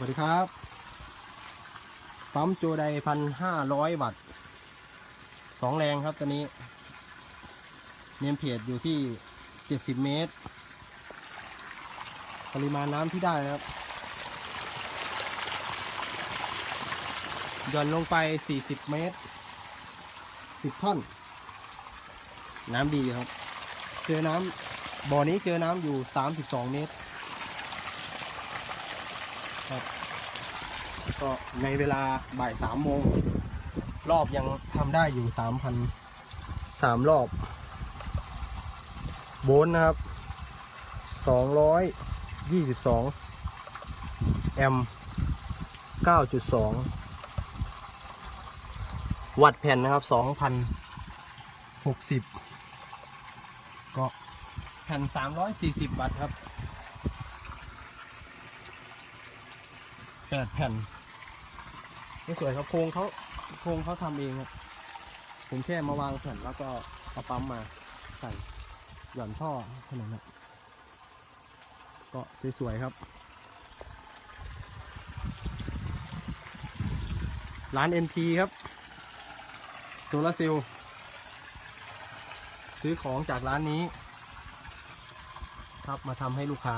สวัสดีครับ ปั๊มโจไดพันห้าร้อยวัตต์สองแรงครับตัวนี้ เนมเพจอยู่ที่เจ็ดสิบเมตร ปริมาณน้ำที่ได้ครับหย่อนลงไปสี่สิบเมตรสิบท่อน น้ำดีครับ เจอน้ำบ่อนี้เจอน้ำอยู่สามสิบสองเมตร ครับ ก็ในเวลาบ่ายสามโมง รอบยังทำได้อยู่สามพันสามรอบ โบนนะครับสองร้อยยี่สิบสองแอมเก้าจุดสองวัดแผ่นนะครับสองพันหกสิบก็แผ่นสามร้อยสี่สิบวัตต์ครับ แปดแผ่นไม่สวยครับโครงเขาโครงเขาทำเองครับผมแค่มาวางแผ่นแล้วก็เอาปั๊มมาใส่หย่อนท่อเท่านั้นก็สวยๆครับ ร้าน NT ครับโซลาเซลล์ซื้อของจากร้านนี้ ครับมาทำให้ลูกค้า